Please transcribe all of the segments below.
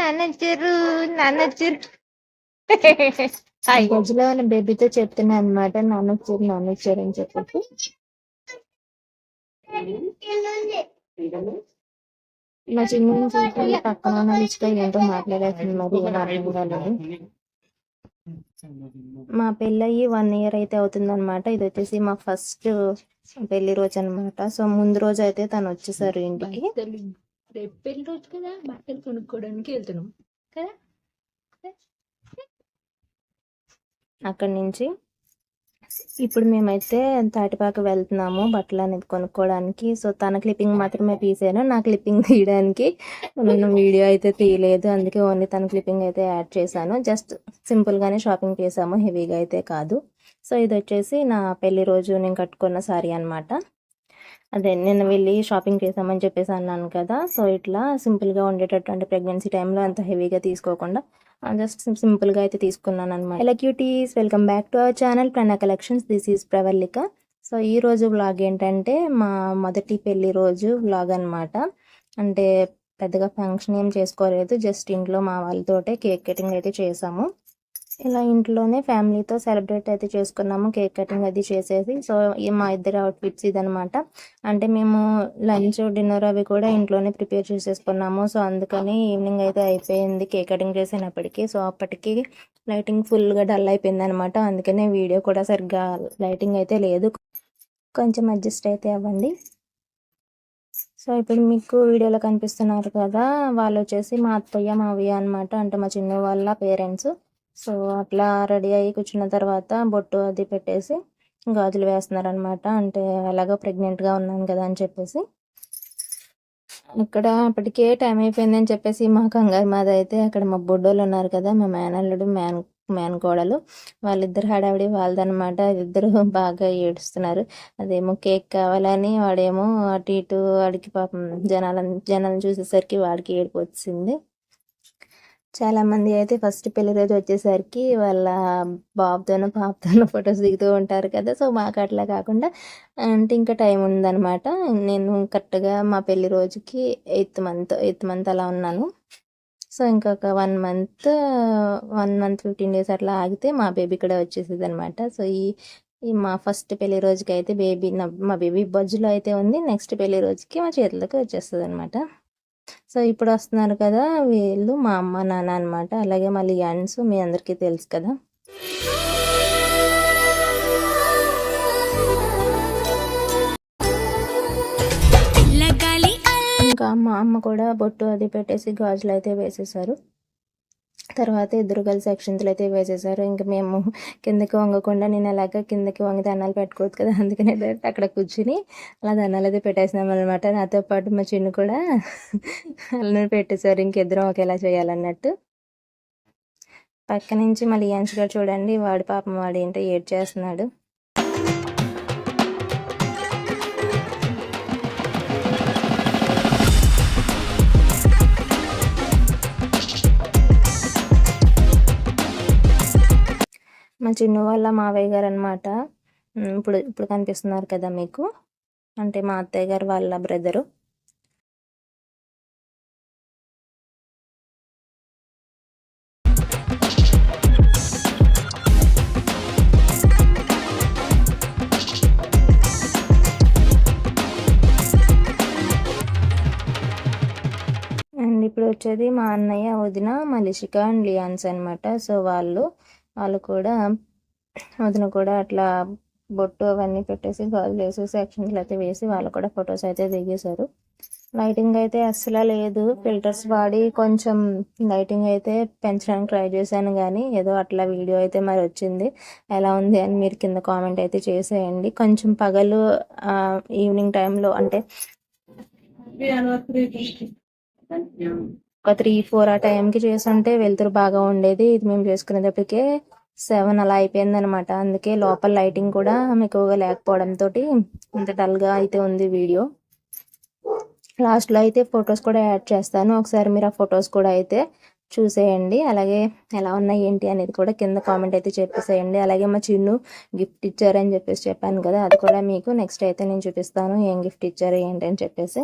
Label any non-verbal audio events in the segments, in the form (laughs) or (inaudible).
నాన్నచ్చారు గజ్లో వాళ్ళ బేబీతో చెప్తున్నా అనమాట నాన్నొచ్చారు నాన్నొచ్చారు అని చెప్పి మా చిన్న చూసి పక్కన ఉన్న లిస్ట్లో ఏంటో మాట్లాడేస్తుంది మరి ఏం అర్థం కాలేదు మా పెళ్ళయి వన్ ఇయర్ అయితే అవుతుందన్నమాట. ఇది వచ్చేసి మా ఫస్ట్ పెళ్ళి రోజు అన్నమాట. సో ముందు రోజు అయితే తను వచ్చేసారు ఇంటికి. రేపు పెళ్ళి రోజు కదా బట్టలు కొనుక్కోవడానికి వెళ్తున్నాం. కదా? అక్కడి నుంచి ఇప్పుడు మేమైతే తాటిపాక వెళ్తున్నాము బట్టలు అనేది కొనుక్కోవడానికి. సో తన క్లిప్పింగ్ మాత్రమే తీసాను నా క్లిప్పింగ్ తీయడానికి. నేను వీడియో అయితే తీయలేదు అందుకే ఓన్లీ తన క్లిప్పింగ్ అయితే యాడ్ చేశాను. జస్ట్ సింపుల్గానే షాపింగ్ చేసాము హెవీగా అయితే కాదు. సో ఇది వచ్చేసి నా పెళ్ళి రోజు నేను కట్టుకున్న సారీ అనమాట అదే నేను వెళ్ళి షాపింగ్ చేసామని చెప్పేసి అన్నాను కదా. సో ఇట్లా సింపుల్గా ఉండేటట్టు అంటే ప్రెగ్నెన్సీ టైంలో అంత హెవీగా తీసుకోకుండా జస్ట్ సింపుల్గా అయితే తీసుకున్నాను అనమాట hello cuties welcome back to our channel Prana collections. This is Pravallika. So ఈ రోజు వ్లాగ్ ఏంటంటే మా మొదటి పెళ్ళి రోజు వ్లాగ్ అనమాట అంటే పెద్దగా ఫంక్షన్ ఏం చేసుకోలేదు జస్ట్ ఇంట్లో మా వాళ్ళతోటే కేక్ కటింగ్ అయితే చేసాము ఇలా ఇంట్లోనే ఫ్యామిలీతో సెలబ్రేట్ అయితే చేసుకున్నాము. కేక్ కటింగ్ అది చేసేసి. సో మా ఇద్దరు అవుట్ఫిట్స్ ఇదనమాట అంటే మేము లంచ్ డిన్నర్ అవి కూడా ఇంట్లోనే ప్రిపేర్ చేసేసుకున్నాము. సో అందుకని ఈవినింగ్ అయితే అయిపోయింది కేక్ కటింగ్ చేసినప్పటికీ. సో అప్పటికి లైటింగ్ ఫుల్గా డల్ అయిపోయింది అనమాట అందుకనే వీడియో కూడా సరిగ్గా లైటింగ్ అయితే లేదు. కొంచెం అడ్జస్ట్ అయితే అవ్వండి. సో ఇప్పుడు మీకు వీడియోలో కనిపిస్తున్నారు కదా వాళ్ళు వచ్చేసి మా అత్తయ్య మావయ్య అనమాట అంటే మా చిన్న వాళ్ళ పేరెంట్స్. సో అట్లా రెడీ అయ్యి కూర్చున్న తర్వాత బొట్టు అది పెట్టేసి గాజులు వేస్తున్నారు అనమాట అంటే ఎలాగో ప్రెగ్నెంట్గా ఉన్నాను కదా అని చెప్పేసి. ఇక్కడ అప్పటికే టైం అయిపోయింది అని చెప్పేసి మా కంగారు మాది అయితే అక్కడ మా బొడ్డోళ్ళు ఉన్నారు కదా మా మేనల్లుడు మేన్ మేనకోడలు వాళ్ళిద్దరు హడావిడి వాళ్ళదనమాట ఇద్దరు (laughs) బాగా ఏడుస్తున్నారు. అదేమో కేక్ కావాలని వాడేమో అటు ఇటు వాడికి పాపం జనాలను జనాలను చూసేసరికి వాడికి ఏడుపు వచ్చింది. చాలామంది అయితే ఫస్ట్ పెళ్ళి రోజు వచ్చేసరికి వాళ్ళ బాబుతోనో పాపతోనో ఫొటోస్ దిగుతూ ఉంటారు కదా. సో మాకు అట్లా కాకుండా అంటే ఇంకా టైం ఉందన్నమాట. నేను కరెక్ట్గా మా పెళ్ళి రోజుకి ఎయిత్ మంత్ ఎయిత్ మంత్ అలా ఉన్నాను. సో ఇంకొక one month one month fifteen days అట్లా ఆగితే మా బేబీ కూడా వచ్చేసేది అనమాట సో ఈ ఈ మా ఫస్ట్ పెళ్ళి రోజుకి అయితే బేబీ మా బేబీ బజ్జులో అయితే ఉంది. నెక్స్ట్ పెళ్ళి రోజుకి మా చేతులకి వచ్చేస్తుంది అనమాట సో ఇప్పుడు వస్తున్నారు కదా వీళ్ళు మా అమ్మ నాన్న అనమాట అలాగే మళ్ళీ యాన్స్ మీ అందరికీ తెలుసు కదా. ఇంకా మా అమ్మ కూడా బొట్టు అది పెట్టేసి గాజులు అయితే వేసేసారు. తర్వాత ఇద్దరు కలిసి అక్షింతలు అయితే వేసేసారు. ఇంకా మేము కిందకి వంగకుండా నేను అలాగా కిందకి వంగి దండాలు పెట్టుకోవచ్చు కదా అందుకనే అక్కడ కూర్చుని అలా దండాలు అయితే పెట్టేసినాం అనమాట నాతో పాటు మా చిన్ను కూడా అలా పెట్టేశారు. ఇంకిద్దరం ఒకేలా చేయాలన్నట్టు. పక్క నుంచి మళ్ళీ యాన్స్ గారు చూడండి వాడు పాపం వాడు ఏంటో ఏడ్ చేస్తున్నాడు చిన్న వాళ్ళ మావయ్య గారు అనమాట ఇప్పుడు ఇప్పుడు కనిపిస్తున్నారు కదా మీకు. అంటే మా అత్తయ్య గారు వాళ్ళ బ్రదరు. అండ్ ఇప్పుడు వచ్చేది మా అన్నయ్య వదిన మలిషిక అండ్ లియాన్స్ అనమాట సో వాళ్ళు వాళ్ళు కూడా అతను కూడా అట్లా బొట్టు అవన్నీ పెట్టేసి గాజులు వేసేసి యాక్షన్లు అయితే వేసి వాళ్ళు కూడా ఫొటోస్ అయితే దిగేశారు. లైటింగ్ అయితే అస్సలు లేదు. ఫిల్టర్స్ వాడి కొంచెం లైటింగ్ అయితే పెంచడానికి ట్రై చేశాను కానీ ఏదో అట్లా వీడియో అయితే మరి వచ్చింది. ఎలా ఉంది అని మీరు కింద కామెంట్ అయితే చేసేయండి. కొంచెం పగలు ఈవినింగ్ టైంలో అంటే ఒక త్రీ ఫోర్ ఆ టైంకి చేస్తుంటే వెళ్తురు బాగా ఉండేది. ఇది మేము చేసుకునేటప్పటికే సెవెన్ అలా అయిపోయింది అనమాట అందుకే లోపల లైటింగ్ కూడా ఎక్కువగా లేకపోవడంతో ఇంత డల్గా అయితే ఉంది వీడియో. లాస్ట్లో అయితే ఫొటోస్ కూడా యాడ్ చేస్తాను. ఒకసారి మీరు ఆ ఫొటోస్ కూడా అయితే చూసేయండి. అలాగే ఎలా ఉన్నాయి ఏంటి అనేది కూడా కింద కామెంట్ అయితే చెప్పేసేయండి. అలాగే మా చిన్ను గిఫ్ట్ ఇచ్చారని చెప్పేసి చెప్పాను కదా అది కూడా మీకు నెక్స్ట్ అయితే నేను చూపిస్తాను. ఏం గిఫ్ట్ ఇచ్చారు ఏంటి అని చెప్పేసి.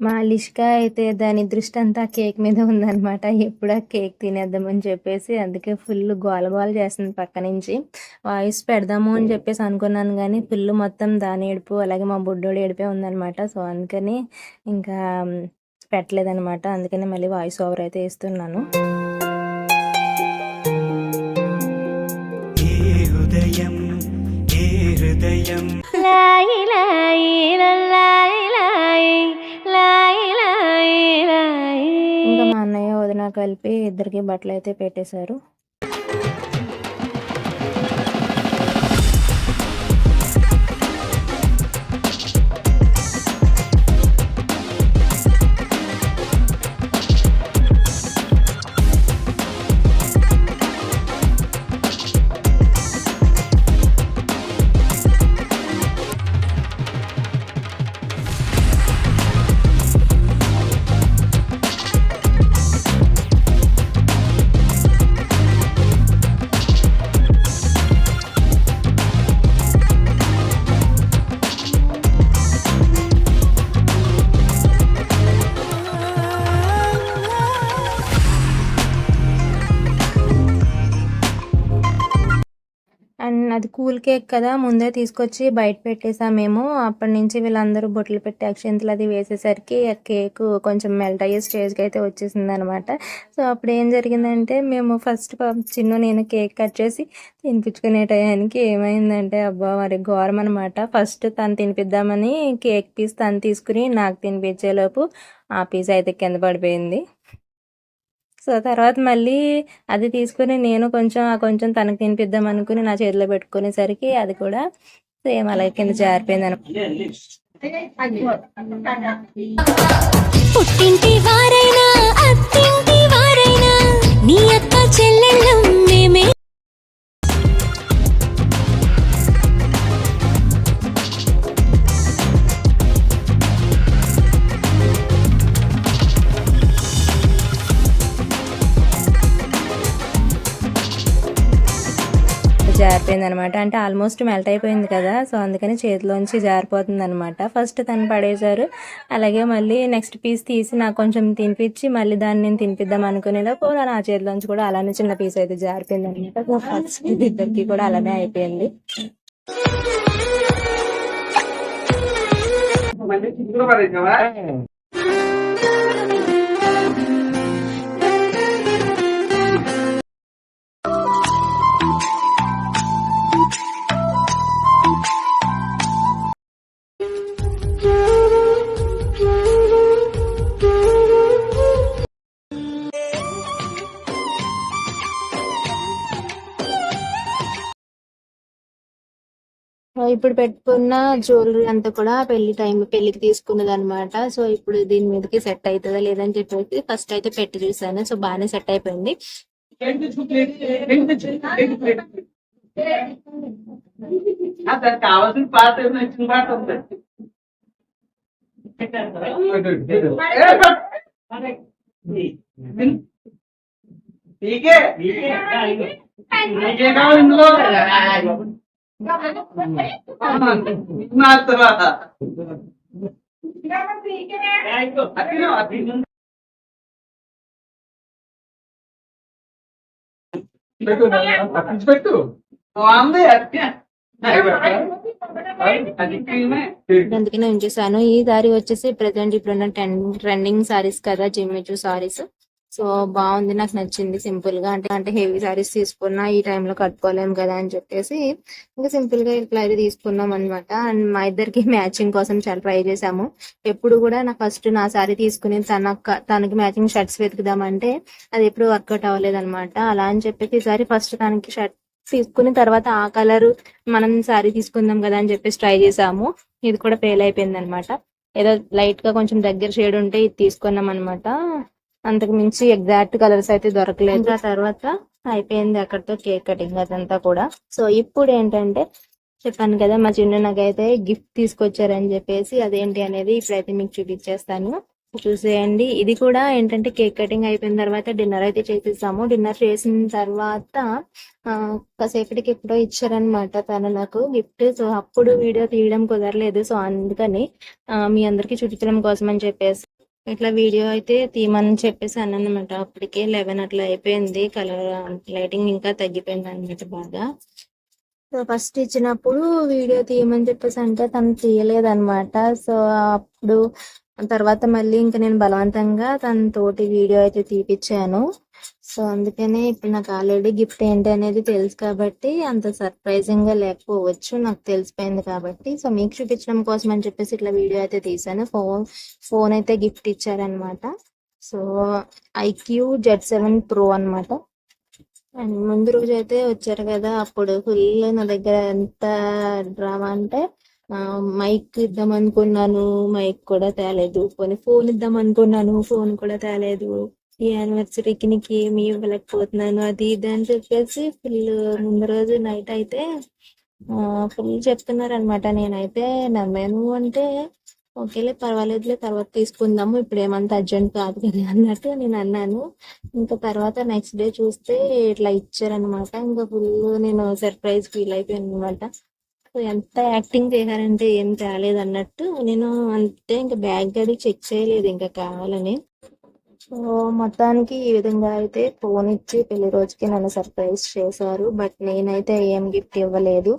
మా లిష్క అయితే దాని దృష్టి అంతా కేక్ మీద ఉందనమాట ఎప్పుడా కేక్ తినేద్దామని చెప్పేసి అందుకే ఫుల్ గోల గోల చేస్తుంది పక్క నుంచి వాయిస్ పెడదాము అని చెప్పేసి అనుకున్నాను కానీ ఫుల్ మొత్తం దాని ఏడుపు అలాగే మా బుడ్డోడు ఏడిపే ఉందనమాట సో అందుకని ఇంకా పెట్టలేదనమాట అందుకని మళ్ళీ వాయిస్ ఓవర్ అయితే ఇస్తున్నాను ఏ హృదయం ఏ హృదయం. కలిపి ఇద్దరికి బట్టలు అయితే పెట్టేశారు. అది కూల్ కేక్ కదా ముందే తీసుకొచ్చి బయట పెట్టేసామేమో అప్పటి నుంచి వీళ్ళందరూ బొట్లు పెట్టి అక్షంతలు అది వేసేసరికి ఆ కేక్ కొంచెం మెల్ట్ అయ్యే స్టేజ్కి అయితే వచ్చేసింది అనమాట సో అప్పుడు ఏం జరిగిందంటే మేము ఫస్ట్ చిన్న నేను కేక్ కట్ చేసి తినిపించుకునే టయానికి ఏమైందంటే అబ్బా మరి ఘోరం అనమాట ఫస్ట్ తను తినిపిద్దామని కేక్ పీస్ తను తీసుకుని నాకు తినిపించేలోపు ఆ పీస్ అయితే కింద పడిపోయింది. సో తర్వాత మళ్ళీ అది తీసుకుని నేను కొంచెం ఆ కొంచెం తనకు తినిపిద్దాం అనుకుని నా చేతిలో పెట్టుకునేసరికి అది కూడా సేమ్ అలాగే కింద జారిపోయింది అనమాట పుట్టింటి వారైనా అత్తింటి వారైనా నీ అక్క చెల్లెళ్ళం జారిపోయింది అనమాట అంటే ఆల్మోస్ట్ మెల్ట్ అయిపోయింది కదా సో అందుకని చేతిలోంచి జారిపోతుంది అనమాట ఫస్ట్ తను పడేశారు. అలాగే మళ్ళీ నెక్స్ట్ పీస్ తీసి నాకు కొంచెం తినిపించి మళ్ళీ దాన్ని నేను తినిపిద్దాం అనుకునేలోపు నా చేతిలోంచి కూడా అలానే చిన్న పీస్ అయితే జారిపోయింది అనమాట సో ఫస్ట్ ఇద్దరికి కూడా అలానే అయిపోయింది. సో ఇప్పుడు పెట్టుకున్న జ్యువెలరీ అంతా కూడా పెళ్ళి టైం పెళ్ళికి తీసుకున్నది అనమాట సో ఇప్పుడు దీని మీదకి సెట్ అవుతుందా లేదని చెప్పేసి ఫస్ట్ అయితే పెట్టి చూసాను సో బాగానే సెట్ అయిపోయింది కావాల్సిన పాత నచ్చిన పాట ఉంది నీకే నీకే కావాలి ఇందులో పెట్టు అందుకే నేను చూసాను ఈ దారి వచ్చేసి ప్రజెంట్ ఇప్పుడున్న ట్రెండింగ్ సారీస్ కదా జిమ్మిచూ సారీస్ సో బాగుంది. నాకు నచ్చింది సింపుల్గా అంటే అంటే హెవీ సారీస్ తీసుకున్నా ఈ టైంలో కట్టుకోలేము కదా అని చెప్పేసి ఇంకా సింపుల్గా ఇట్లా అయితే తీసుకున్నాం అనమాట అండ్ మా ఇద్దరికి మ్యాచింగ్ కోసం చాలా ట్రై చేసాము ఎప్పుడు కూడా నా ఫస్ట్ నా సారీ తీసుకుని తన తనకి మ్యాచింగ్ షర్ట్స్ వెతుకుదామంటే అది ఎప్పుడు వర్కౌట్ అవ్వలేదు అనమాట అలా అని చెప్పేసి ఈసారి ఫస్ట్ తనకి షర్ట్ తీసుకుని తర్వాత ఆ కలర్ మనం సారీ తీసుకుందాం కదా అని చెప్పేసి ట్రై చేసాము ఇది కూడా ఫెయిల్ అయిపోయింది అనమాట ఏదో లైట్గా కొంచెం దగ్గర షేడ్ ఉంటే ఇది తీసుకున్నాం అనమాట అంతకు మించి ఎగ్జాక్ట్ కలర్స్ అయితే దొరకలేదు. ఆ తర్వాత అయిపోయింది అక్కడతో కేక్ కటింగ్ అదంతా కూడా. సో ఇప్పుడు ఏంటంటే చెప్పాను కదా మా చిన్న నాకైతే గిఫ్ట్ తీసుకొచ్చారని చెప్పేసి అదేంటి అనేది ఇప్పుడైతే మీకు చూపించేస్తాను. చూసేయండి. ఇది కూడా ఏంటంటే కేక్ కటింగ్ అయిపోయిన తర్వాత డిన్నర్ అయితే చేసేసాము. డిన్నర్ చేసిన తర్వాత ఆ, కాసేపటికి ఎప్పుడో ఇచ్చారనమాట తను నాకు గిఫ్ట్ సో అప్పుడు వీడియో తీయడం కుదరలేదు. సో అందుకని మీ అందరికి చూపించడం కోసం అని చెప్పేసి ఇట్లా వీడియో అయితే తీయమని చెప్పేసి అన్నమాట అప్పటికే లెవెన్ అట్లా అయిపోయింది. కలర్ లైటింగ్ ఇంకా తగ్గిపోయింది అనమాట బాగా. సో ఫస్ట్ ఇచ్చినప్పుడు వీడియో తీయమని చెప్పేసి అంటే తను తీయలేదన్నమాట. సో అప్పుడు తర్వాత మళ్ళీ ఇంకా నేను బలవంతంగా తన తోటి వీడియో అయితే తీపిచ్చాను. సో అందుకనే ఇప్పుడు నాకు ఆల్రెడీ గిఫ్ట్ ఏంటి అనేది తెలుసు కాబట్టి అంత సర్ప్రైజింగ్గా లేకపోవచ్చు నాకు తెలిసిపోయింది కాబట్టి. సో మీకు చూపించడం కోసం అని చెప్పేసి ఇట్లా వీడియో అయితే తీసాను. ఫోన్ ఫోన్ అయితే గిఫ్ట్ ఇచ్చారనమాట so iQOO Z seven pro అన్నమాట. అండ్ ముందు రోజు అయితే వచ్చారు కదా అప్పుడు ఫుల్ నా దగ్గర ఎంత డ్రామా అంటే మైక్ ఇద్దాం అనుకున్నాను మైక్ కూడా తేలేదు. పోనీ ఫోన్ ఇద్దాం అనుకున్నాను ఫోన్ కూడా తేలేదు. ఈ యానివర్సరీకి నీకు ఏమి ఇవ్వలేకపోతున్నాను అది ఇది అని చెప్పేసి ఫుల్ ముందు రోజు నైట్ అయితే ఫుల్ చెప్తున్నారు అనమాట నేనైతే నమ్మాను అంటే ఓకేలే పర్వాలేదులే తర్వాత తీసుకుందాము ఇప్పుడు ఏమంత అర్జెంట్ కాదు కదా అన్నట్టు నేను అన్నాను. ఇంకా తర్వాత నెక్స్ట్ డే చూస్తే ఇట్లా ఇచ్చారనమాట ఇంకా ఫుల్ నేను సర్ప్రైజ్ ఫీల్ అయిపోయాను అనమాట సో ఎంత యాక్టింగ్ చేశారంటే ఏం తేలేదు అన్నట్టు నేను అంతే ఇంకా బ్యాగ్ అది చెక్ చేయలేదు ఇంకా కావాలని. సో మొత్తానికి ఈ విధంగా అయితే ఫోన్ ఇచ్చి పెళ్ళి రోజుకి నన్ను సర్ప్రైజ్ చేశారు. బట్ నేనైతే ఏం గిఫ్ట్ ఇవ్వలేదు.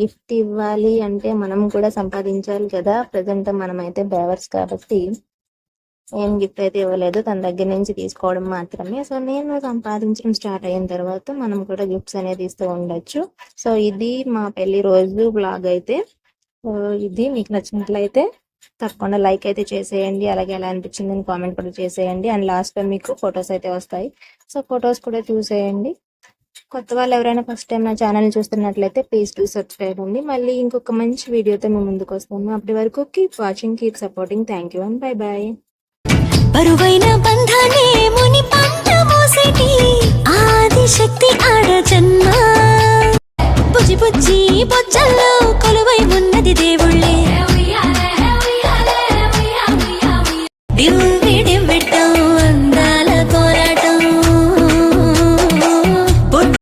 గిఫ్ట్ ఇవ్వాలి అంటే మనం కూడా సంపాదించాలి కదా. ప్రజెంట్ మనమైతే బేవర్స్ కాబట్టి ఏం గిఫ్ట్ అయితే ఇవ్వలేదు. తన దగ్గర నుంచి తీసుకోవడం మాత్రమే. సో నేను సంపాదించడం స్టార్ట్ అయిన తర్వాత మనం కూడా గిఫ్ట్స్ అనేది ఇస్తూ ఉండొచ్చు. సో ఇది మా పెళ్ళి రోజు బ్లాగ్ అయితే. సో ఇది మీకు నచ్చినట్లయితే తప్పకుండా లైక్ అయితే చేసేయండి. అలాగే ఎలా అనిపించింది అని కామెంట్ కూడా చేసేయండి. అండ్ లాస్ట్లో మీకు ఫొటోస్ అయితే వస్తాయి. సో ఫొటోస్ కూడా చూసేయండి. కొత్త వాళ్ళు ఎవరైనా ఫస్ట్ టైం నా ఛానల్ చూస్తున్నట్లయితే ప్లీజ్ టు సబ్స్క్రైబ్ అండి. మళ్ళీ ఇంకొక మంచి వీడియోతో మేము ముందుకు వస్తాము. అప్పటి వరకు keep watching keep supporting thank you and bye bye బరువైన బంధాన్ని ముని పంట మోసేటి ఆదిశక్తి ఆడ జన్మ బుజ్జి బుజ్జి బొజ్జల్లో కొలువై ఉన్నది దేవుళ్ళే. दिल